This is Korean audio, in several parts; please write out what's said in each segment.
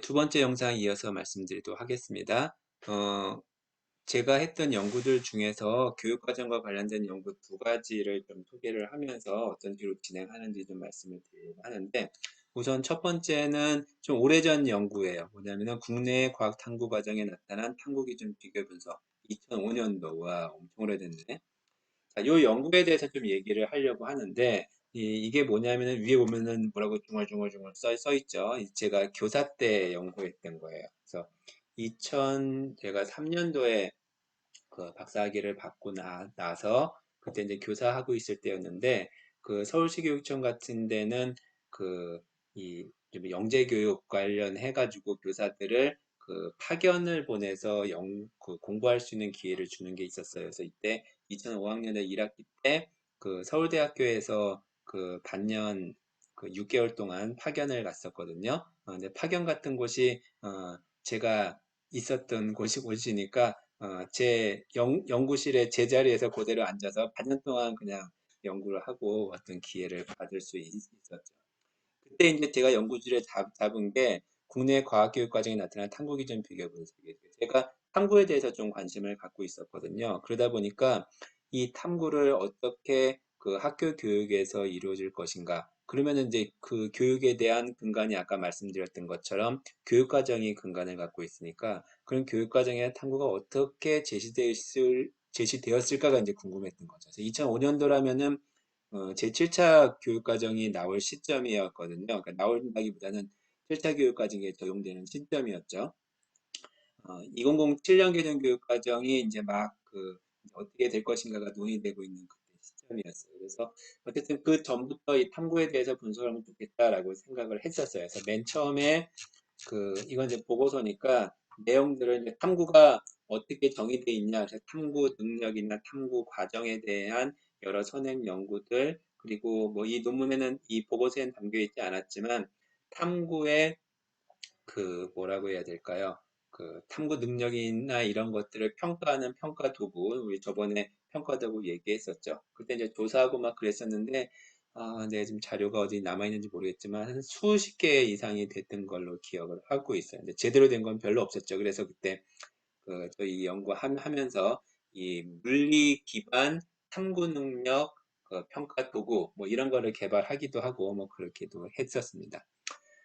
네, 두 번째 영상 이어서 말씀드리도록 하겠습니다. 어, 제가 했던 연구들 중에서 교육과정과 관련된 연구 두 가지를 좀 소개를 하면서 어떤 식으로 진행하는지 좀 말씀을 드리려고 하는데 우선 첫 번째는 좀 오래전 연구예요. 뭐냐면은 국내 과학 탐구 과정에 나타난 탐구 기준 비교 분석 2005년도 와 엄청 오래됐네. 자, 이 연구에 대해서 좀 얘기를 하려고 하는데 이, 게 뭐냐면은 위에 보면은 뭐라고 중얼중얼중얼 써, 써 있죠. 제가 교사 때 연구했던 거예요. 그래서 2000 제가 3년도에 그 박사학위를 받고 나, 나서 그때 이제 교사하고 있을 때였는데 그 서울시 교육청 같은 데는 그이 영재 교육 관련해 가지고 교사들을 그 파견을 보내서 영, 그 공부할 수 있는 기회를 주는 게 있었어요. 그래서 이때 2005학년에 1학기 때 그 서울대학교에서 그 반년 그 6개월 동안 파견을 갔었거든요. 어, 근데 파견 같은 곳이 어, 제가 있었던 곳이 곳이니까 어, 제 연, 연구실에 제자리에서 그대로 앉아서 반년 동안 그냥 연구를 하고 어떤 기회를 받을 수 있, 었죠 그때 이제 제가 연구실에 잡, 잡은 게 국내 과학교육 과정에 나타난 탐구 기준 비교 분석이에요. 제가 탐구에 대해서 좀 관심을 갖고 있었거든요. 그러다 보니까 이 탐구를 어떻게 그 학교 교육에서 이루어질 것인가. 그러면 이제 그 교육에 대한 근간이 아까 말씀드렸던 것처럼 교육과정이 근간을 갖고 있으니까 그런 교육과정의 탐구가 어떻게 제시되었을, 제시되었을까가 이제 궁금했던 거죠. 2005년도라면은 어, 제 7차 교육과정이 나올 시점이었거든요. 그러니까 나올다기보다는 7차 교육과정에 적용되는 시점이었죠. 어, 2007년 개정 교육과정이 이제 막 그 어떻게 될 것인가가 논의되고 있는 그 때 시점이었어요. 그래서 어쨌든 그 전부터 이 탐구에 대해서 분석을 하면 좋겠다라고 생각을 했었어요. 그래서 맨 처음에 그 이건 이제 보고서니까 내용들을 이제 탐구가 어떻게 정의되어 있냐, 탐구 능력이나 탐구 과정에 대한 여러 선행 연구들 그리고 뭐 이 논문에는 이 보고서에는 담겨 있지 않았지만 탐구의 그 뭐라고 해야 될까요? 그 탐구 능력이나 이런 것들을 평가하는 평가 도구 우리 저번에 평가 도구 얘기했었죠. 그때 이제 조사하고 막 그랬었는데 아, 네, 지금 자료가 어디 남아있는지 모르겠지만 한 수십 개 이상이 됐던 걸로 기억을 하고 있어요. 근데 제대로 된 건 별로 없었죠. 그래서 그때 그 저희 연구하면서 이 물리 기반 탐구 능력 그 평가 도구 뭐 이런 거를 개발하기도 하고 뭐 그렇게도 했었습니다.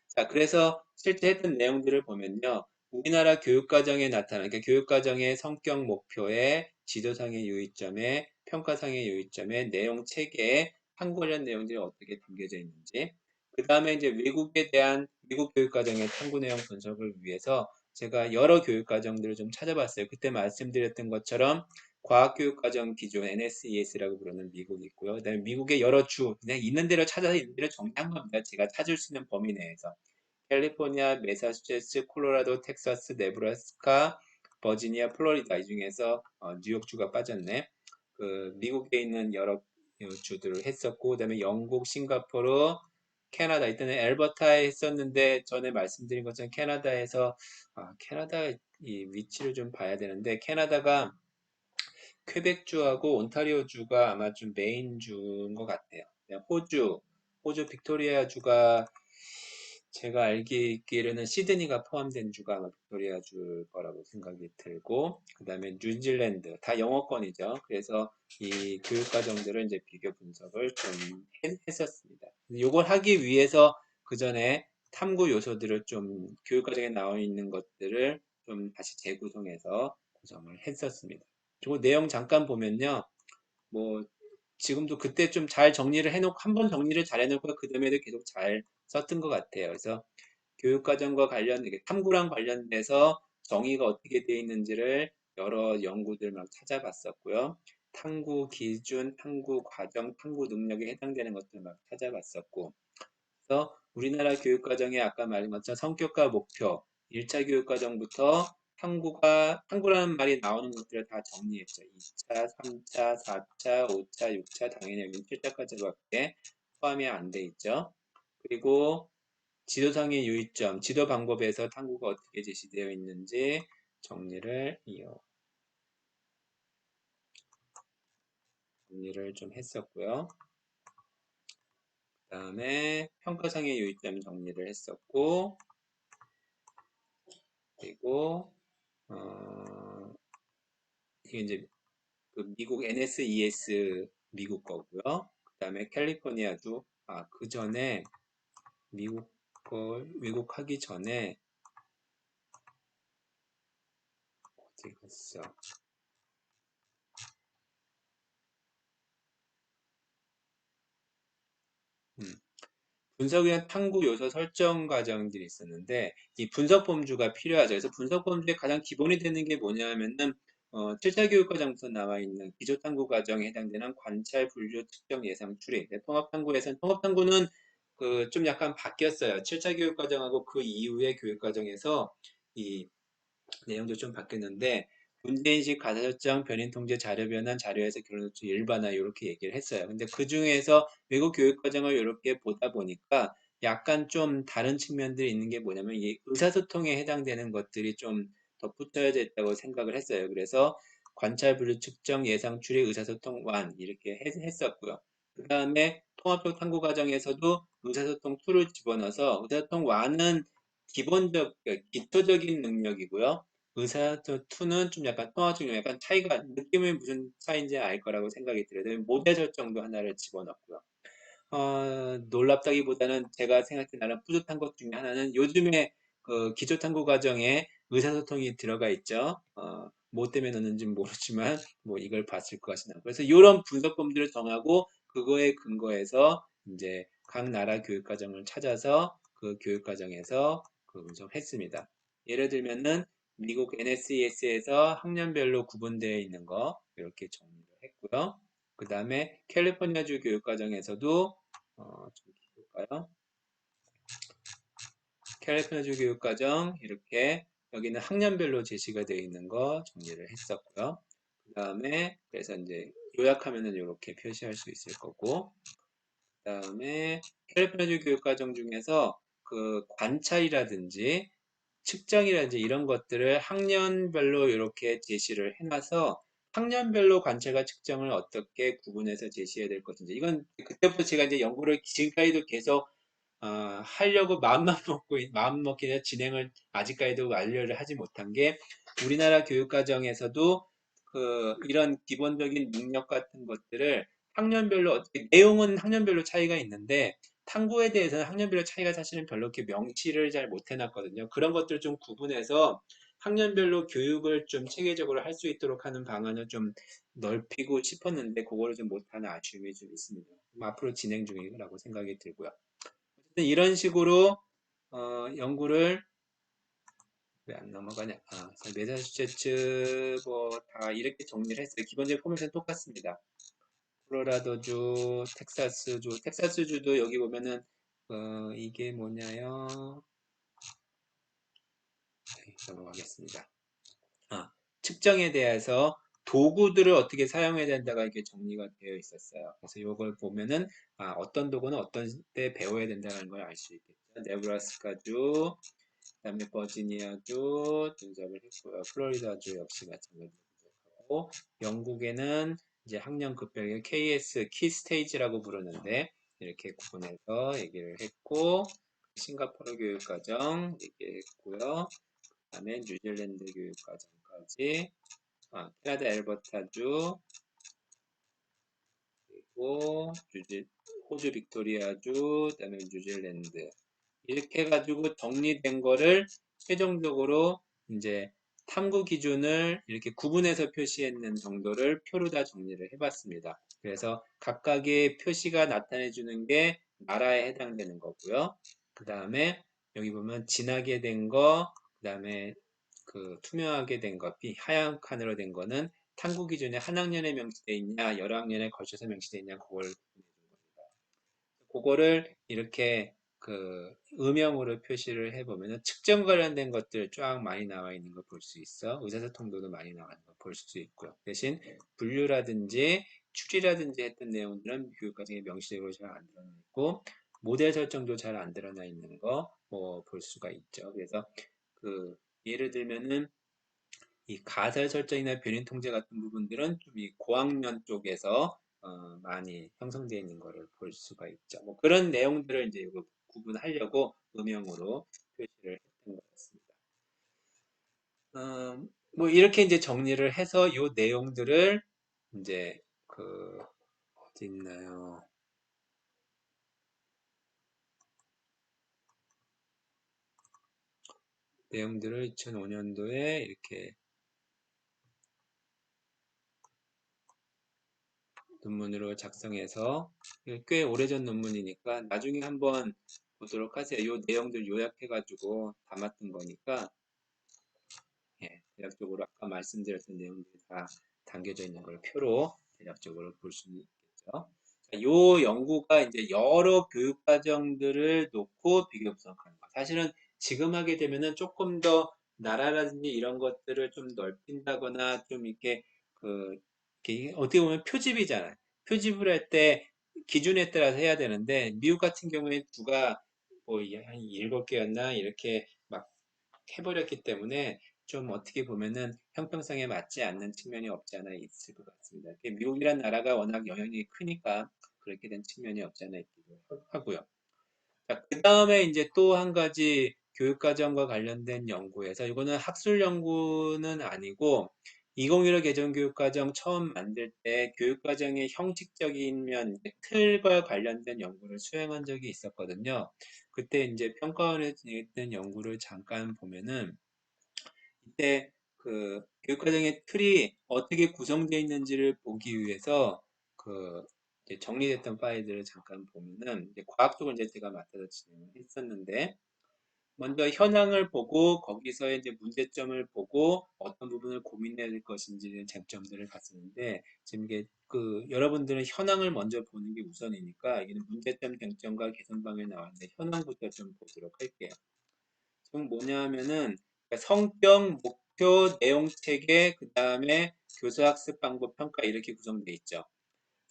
자, 그래서 실제 했던 내용들을 보면요. 우리나라 교육과정에 나타나는 그러니까 교육과정의 성격 목표에 지도상의 유의점에 평가상의 유의점에 내용 체계에 한국 관련 내용들이 어떻게 담겨져 있는지 그 다음에 이제 외국에 대한 미국 교육과정의 탐구 내용 분석을 위해서 제가 여러 교육과정들을 좀 찾아봤어요. 그때 말씀드렸던 것처럼 과학교육과정 기준 NSES라고 부르는 미국이 있고요. 그다음에 미국의 여러 주 그냥 있는 대로 찾아서 있는 대로 정리한 겁니다. 제가 찾을 수 있는 범위 내에서 캘리포니아, 메사추세츠, 콜로라도, 텍사스, 네브라스카, 버지니아, 플로리다 이 중에서 어, 뉴욕주가 빠졌네. 그 미국에 있는 여러 주들을 했었고 그다음에 영국, 싱가포르, 캐나다 이때는 엘버타에 했었는데 전에 말씀드린 것처럼 캐나다에서 아, 캐나다 이 위치를 좀 봐야 되는데 캐나다가 퀘벡주하고 온타리오주가 아마 좀 메인 주인 것 같아요. 호주, 호주 빅토리아주가 제가 알기로는 시드니가 포함된 주가 빅토리아 줄 거라고 생각이 들고 그 다음에 뉴질랜드 다 영어권이죠. 그래서 이 교육 과정들을 이제 비교 분석을 좀 했었습니다. 이걸 하기 위해서 그 전에 탐구 요소들을 좀 교육 과정에 나와 있는 것들을 좀 다시 재구성해서 구성을 했었습니다. 그리고 내용 잠깐 보면요. 뭐 지금도 그때 좀 잘 정리를 해놓고 한 번 정리를 잘 해놓고 그 다음에도 계속 잘 썼던 것 같아요. 그래서 교육과정과 관련, 탐구랑 관련돼서 정의가 어떻게 되어 있는지를 여러 연구들 막 찾아봤었고요. 탐구 기준, 탐구 과정, 탐구 능력에 해당되는 것들 막 찾아봤었고. 그래서 우리나라 교육과정에 아까 말한 것처럼 성격과 목표, 1차 교육과정부터 탐구가, 탐구라는 말이 나오는 것들을 다 정리했죠. 2차, 3차, 4차, 5차, 6차, 당연히 여기 7차까지밖에 포함이 안 돼 있죠. 그리고 지도상의 유의점, 지도 방법에서 탐구가 어떻게 제시되어 있는지 정리를 이어 정리를 좀 했었고요. 그 다음에 평가상의 유의점 정리를 했었고 그리고 어, 이게 이제 그 미국 NSES 미국 거고요. 그 다음에 캘리포니아주 아, 그 전에 미국 걸 왜곡하기 전에 어디 갔어? 음. 분석위원 탐구 요소 설정 과정들이 있었는데 이 분석 범주가 필요하죠. 그래서 분석 범주의 가장 기본이 되는 게 뭐냐면은 어, 7차 교육 과정에서 나와 있는 기초 탐구 과정에 해당되는 관찰, 분류, 측정, 예상, 추리. 통합 탐구에서는 통합 탐구는 그 좀 약간 바뀌었어요. 7차 교육과정하고 그 이후의 교육과정에서 이 내용도 좀 바뀌었는데 문제인식, 가사설정, 변인통제, 자료 변환, 자료에서 결론 도출, 일반화 이렇게 얘기를 했어요. 근데 그 중에서 외국 교육 과정을 이렇게 보다 보니까 약간 좀 다른 측면들이 있는 게 뭐냐면 이 의사소통에 해당되는 것들이 좀 덧붙여야 됐다고 생각을 했어요. 그래서 관찰, 분류, 측정, 예상, 추리, 의사소통, 완 이렇게 했 었고요. 그 다음에 통합적 탐구 과정에서도 의사소통 툴을 집어넣어서 의사소통 완은 기본적, 기초적인 능력이고요. 의사소통은 좀 약간 통합적 약간 차이가 느낌이 무슨 차이인지 알 거라고 생각이 들어요. 모델 설정도 하나를 집어넣고요. 어, 놀랍다기보다는 제가 생각해 나는 뿌듯한 것 중에 하나는 요즘에 그 기초 탐구 과정에 의사소통이 들어가 있죠. 어, 뭐 때문에 넣는지 모르지만 뭐 이걸 봤을 것이나 그래서 이런 분석범들을 정하고 그거에 근거해서 이제 각 나라 교육과정을 찾아서 그 교육과정에서 그 분석했습니다. 예를 들면은 미국 NSES에서 학년별로 구분되어 있는 거 이렇게 정리를 했고요. 그 다음에 캘리포니아주 교육과정에서도 어, 좀 볼까요? 캘리포니아주 교육과정 이렇게 여기는 학년별로 제시가 되어 있는 거 정리를 했었고요. 그 다음에 그래서 이제 요약하면은 이렇게 표시할 수 있을 거고 그 다음에 캘리포니아주 교육과정 중에서 그 관찰이라든지 측정이라든지 이런 것들을 학년별로 이렇게 제시를 해놔서 학년별로 관찰과 측정을 어떻게 구분해서 제시해야 될 것인지 이건 그때부터 제가 이제 연구를 지금까지도 계속 어, 하려고 마음만 먹고 마음 먹기 진행을 아직까지도 완료를 하지 못한 게 우리나라 교육과정에서도 그 이런 기본적인 능력 같은 것들을 학년별로 어떻게 내용은 학년별로 차이가 있는데 탐구에 대해서는 학년별로 차이가 사실은 별로 이렇게 명시를 잘 못 해놨거든요. 그런 것들을 좀 구분해서 학년별로 교육을 좀 체계적으로 할 수 있도록 하는 방안을 좀 넓히고 싶었는데 그거를 좀 못하는 아쉬움이 좀 있습니다. 앞으로 진행 중이라고 생각이 들고요. 이런 식으로 어, 연구를 왜 안 넘어가냐? 아, 메사추세츠 뭐다 이렇게 정리를 했어요. 기본적인 포맷은 똑같습니다. 콜로라도주, 텍사스주, 텍사스주도 여기 보면은 어, 이게 뭐냐요? 네, 넘어가겠습니다. 아, 측정에 대해서 도구들을 어떻게 사용해야 된다가 이렇게 정리가 되어 있었어요. 그래서 이걸 보면은 아, 어떤 도구는 어떤 때 배워야 된다는 걸 알 수 있겠죠. 네브라스카주, 그다음에 버지니아주 분석을 했고요. 플로리다주 역시 마찬가지로 분석하고 영국에는 이제 학년 급별의 KS 키 스테이지라고 부르는데 이렇게 구분해서 얘기를 했고 싱가포르 교육과정 얘기했고요. 그 다음에 뉴질랜드 교육과정까지. 아, 캐나다 엘버타주. 그리고 뉴질, 호주 빅토리아주 그다음에 뉴질랜드. 이렇게 해가지고 정리된 거를 최종적으로 이제 탐구 기준을 이렇게 구분해서 표시했는 정도를 표로 다 정리를 해봤습니다. 그래서 각각의 표시가 나타내 주는 게 나라에 해당되는 거고요. 그 다음에 여기 보면 진하게 된 거, 그 다음에 그 투명하게 된 거, 하얀 칸으로 된 거는 탐구 기준에 한 학년에 명시되어 있냐, 여러 학년에 걸쳐서 명시되어 있냐, 그걸 구분해 준 겁니다. 그거를 이렇게 그 음영으로 표시를 해보면 측정 관련된 것들 쫙 많이 나와 있는 걸 볼 수 있어. 의사소통도도 많이 나와 있는 걸 볼 수 있고요. 대신 분류라든지 추리라든지 했던 내용들은 교육과정에 명시적으로 잘 안 드러나 있고 모델 설정도 잘 안 드러나 있는 거 뭐 볼 수가 있죠. 그래서 그 예를 들면은 이 가설 설정이나 변인 통제 같은 부분들은 좀 이 고학년 쪽에서 어, 많이 형성되어 있는 것을 볼 수가 있죠. 뭐 그런 내용들을 이제 구분하려고 음영으로 표시를 했던 것 같습니다. 음, 뭐 이렇게 이제 정리를 해서 요 내용들을 이제 그 어디 있나요? 내용들을 2005년도에 이렇게 논문으로 작성해서 꽤 오래전 논문이니까 나중에 한번 보도록 하세요. 이 내용들 요약해가지고 담았던 거니까 예, 대략적으로 아까 말씀드렸던 내용들이 다 담겨져 있는 걸 표로 대략적으로 볼 수 있겠죠. 이 연구가 이제 여러 교육 과정들을 놓고 비교 분석하는 거. 사실은 지금 하게 되면은 조금 더 나라라든지 이런 것들을 좀 넓힌다거나 좀 이렇게 그 이렇게 어떻게 보면 표집이잖아요. 표집을 할 때 기준에 따라서 해야 되는데 미국 같은 경우에 누가 뭐 한 일곱 개였나 이렇게 막 해버렸기 때문에 좀 어떻게 보면은 형평성에 맞지 않는 측면이 없지 않아 있을 것 같습니다. 미국이란 나라가 워낙 영향력이 크니까 그렇게 된 측면이 없지 않아 있기도 하고요. 그 다음에 이제 또 한 가지 교육과정과 관련된 연구에서 이거는 학술 연구는 아니고 2015 개정교육과정 처음 만들 때 교육과정의 형식적인 면, 틀과 관련된 연구를 수행한 적이 있었거든요. 그때 이제 평가원에 있던 연구를 잠깐 보면은 이때 그 교육과정의 틀이 어떻게 구성되어 있는지를 보기 위해서 그 정리됐던 파일들을 잠깐 보면은 과학 쪽을 이제 제가 맡아서 진행을 했었는데 먼저 현황을 보고 거기서 이제 문제점을 보고 어떤 부분을 고민해야 될 것인지 쟁점들을 봤었는데 지금 이게 그 여러분들은 현황을 먼저 보는 게 우선이니까 이게 문제점, 쟁점과 개선 방에 나왔는데 현황부터 좀 보도록 할게요. 지금 뭐냐면은 성격, 목표, 내용 체계, 그 다음에 교수학습 방법 평가 이렇게 구성되어 있죠.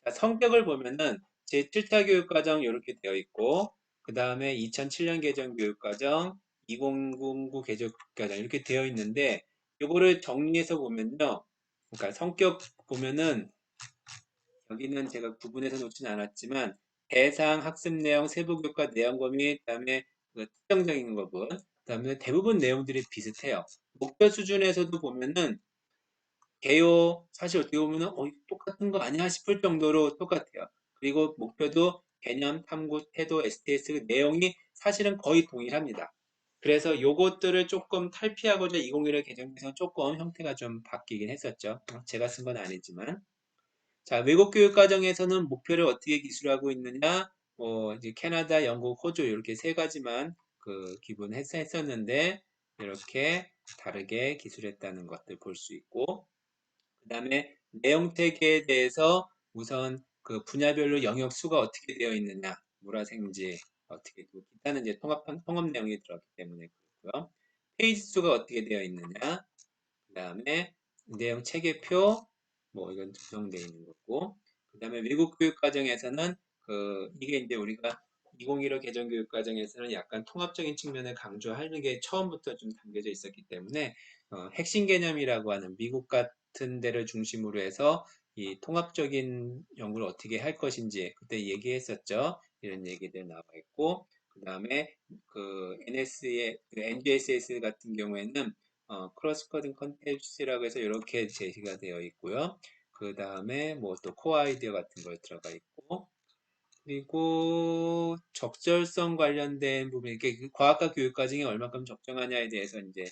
자, 성격을 보면은 제7차 교육과정 이렇게 되어 있고 그 다음에 2007년 개정 교육과정, 2009 개정 교육과정 이렇게 되어 있는데 이거를 정리해서 보면요. 그러니까 성격 보면은 여기는 제가 구분해서 놓지는 않았지만 대상, 학습 내용, 세부 교과 내용 범위, 그 다음에 그 특정적인 부분, 그 다음에 대부분 내용들이 비슷해요. 목표 수준에서도 보면은 개요 사실 어떻게 보면은 어, 똑같은 거 아니야 싶을 정도로 똑같아요. 그리고 목표도 개념, 탐구, 태도, STS 내용이 사실은 거의 동일합니다. 그래서 요것들을 조금 탈피하고자 2015 개정에서 조금 형태가 좀 바뀌긴 했었죠. 제가 쓴 건 아니지만. 자, 외국 교육 과정에서는 목표를 어떻게 기술하고 있느냐, 뭐, 이제 캐나다, 영국, 호주 이렇게 세 가지만 그 기본했었는데, 이렇게 다르게 기술했다는 것들 볼 수 있고, 그 다음에 내용체계에 대해서 우선 그 분야별로 영역 수가 어떻게 되어 있느냐, 물화생지, 어떻게, 기타는 이제 통합, 통합 내용이 들어갔기 때문에 그렇고요. 페이지 수가 어떻게 되어 있느냐, 그 다음에 내용 체계표, 뭐 이건 구성되어 있는 거고, 그 다음에 외국 교육 과정에서는 그 이게 이제 우리가 2015 개정 교육 과정에서는 약간 통합적인 측면을 강조하는 게 처음부터 좀 담겨져 있었기 때문에 어, 핵심 개념이라고 하는 미국 같은 데를 중심으로 해서 이 통합적인 연구를 어떻게 할 것인지 그때 얘기했었죠. 이런 얘기들 나와 있고 그 다음에 그 NS의 그 NGSS 같은 경우에는 어, 크로스 코딩 컨텐츠라고 해서 이렇게 제시가 되어 있고요. 그 다음에 뭐 또 코어 아이디어 같은 거 들어가 있고 그리고 적절성 관련된 부분, 이게 그 과학과 교육 과정이 얼마큼 적정하냐에 대해서 이제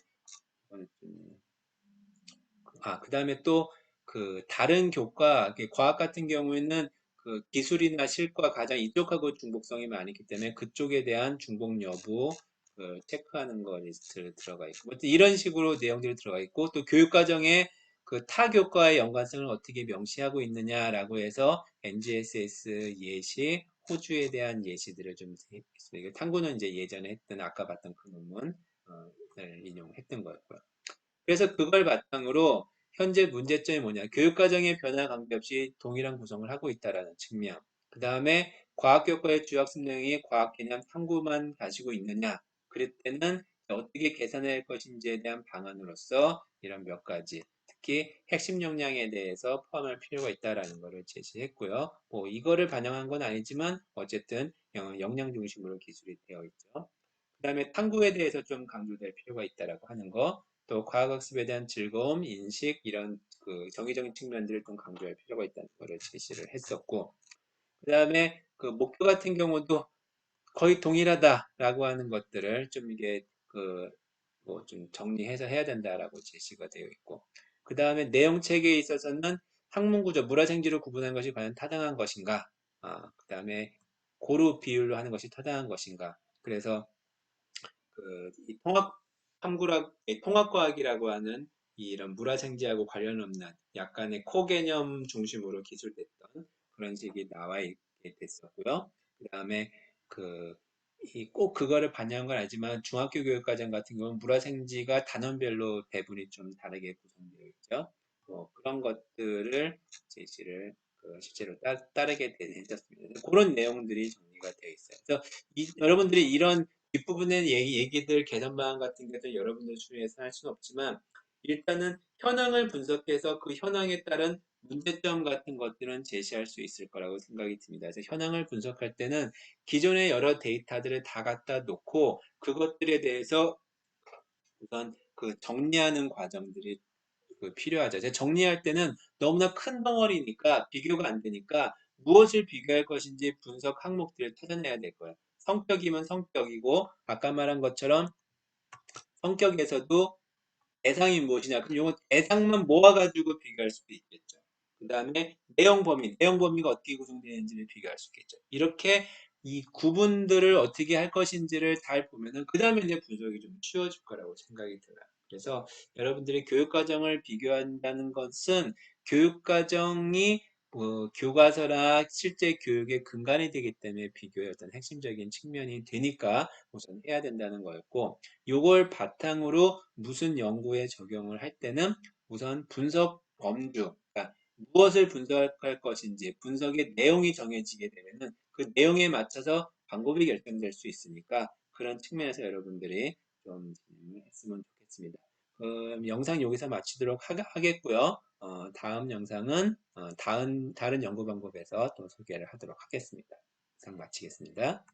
아, 그 다음에 또 그 다른 교과, 과학 같은 경우에는 그 기술이나 실과 가장 이쪽하고 중복성이 많기 때문에 그쪽에 대한 중복 여부 그 체크하는 거 리스트 들어가 있고 뭐 이런 식으로 내용들이 들어가 있고 또 교육 과정에 그 타 교과의 연관성을 어떻게 명시하고 있느냐라고 해서 NGSS 예시, 호주에 대한 예시들을 좀 있어요. 탐구는 이제 예전에 했던 아까 봤던 그 논문을 인용했던 거였고요. 그래서 그걸 바탕으로 현재 문제점이 뭐냐? 교육과정의 변화 관계없이 동일한 구성을 하고 있다라는 측면. 그 다음에 과학교과의 주학습 내용이 과학 개념 탐구만 가지고 있느냐? 그럴 때는 어떻게 계산할 것인지에 대한 방안으로서 이런 몇 가지 특히 핵심 역량에 대해서 포함할 필요가 있다라는 것을 제시했고요. 뭐 이거를 반영한 건 아니지만 어쨌든 역량 중심으로 기술이 되어 있죠. 그 다음에 탐구에 대해서 좀 강조될 필요가 있다라고 하는 거. 또 과학학습에 대한 즐거움, 인식 이런 그 정의적인 측면들을 좀 강조할 필요가 있다는 것을 제시를 했었고 그 다음에 그 목표 같은 경우도 거의 동일하다라고 하는 것들을 좀 이게 그 뭐 좀 정리해서 해야 된다라고 제시가 되어 있고 그 다음에 내용 체계에 있어서는 학문 구조, 물화생지로 구분하는 것이 과연 타당한 것인가? 아, 그 다음에 고루 비율로 하는 것이 타당한 것인가? 그래서 그이 통합 탐구학, 이 통합과학이라고 하는 이런 물화생지하고 관련 없는 약간의 코 개념 중심으로 기술됐던 그런 식이 나와 있게 됐었고요. 그 다음에 그이꼭 그거를 반영한 건 아니지만 중학교 교육과정 같은 경우는 물화생지가 단원별로 배분이 좀 다르게 구성되어 있죠. 뭐 그런 것들을 제시를 그 실제로 따, 따르게 되셨습니다. 그런 내용들이 정리가 되어 있어요. 그래서 이, 여러분들이 이런 뒷부분의 얘기, 얘기들 개선방안 같은 것들 여러분들 중에서 할 수는 없지만 일단은 현황을 분석해서 그 현황에 따른 문제점 같은 것들은 제시할 수 있을 거라고 생각이 듭니다. 그래서 현황을 분석할 때는 기존의 여러 데이터들을 다 갖다 놓고 그것들에 대해서 우선 그 정리하는 과정들이 그 필요하죠. 정리할 때는 너무나 큰 덩어리니까 비교가 안 되니까 무엇을 비교할 것인지 분석 항목들을 찾아내야 될 거예요. 성격이면 성격이고 아까 말한 것처럼 성격에서도 대상이 무엇이냐. 그럼 이거 대상만 모아가지고 비교할 수도 있겠죠. 그 다음에 내용 범위, 내용 범위가 어떻게 구성되는지를 비교할 수 있겠죠. 이렇게 이 구분들을 어떻게 할 것인지를 잘 보면은 그 다음에 이제 분석이 좀 쉬워질 거라고 생각이 들어요. 그래서 여러분들이 교육과정을 비교한다는 것은 교육과정이 뭐 교과서나 실제 교육의 근간이 되기 때문에 비교의 어떤 핵심적인 측면이 되니까 우선 해야 된다는 거였고 요걸 바탕으로 무슨 연구에 적용을 할 때는 우선 분석 범주 그러니까 무엇을 분석할 것인지 분석의 내용이 정해지게 되면은 그 내용에 맞춰서 방법이 결정될 수 있으니까 그런 측면에서 여러분들이 좀 진행을 했으면 좋겠습니다. 그럼 영상 여기서 마치도록 하, 겠고요 어, 다음 영상은 어, 다른, 다른 연구 방법에서 또 소개를 하도록 하겠습니다. 영상 마치겠습니다.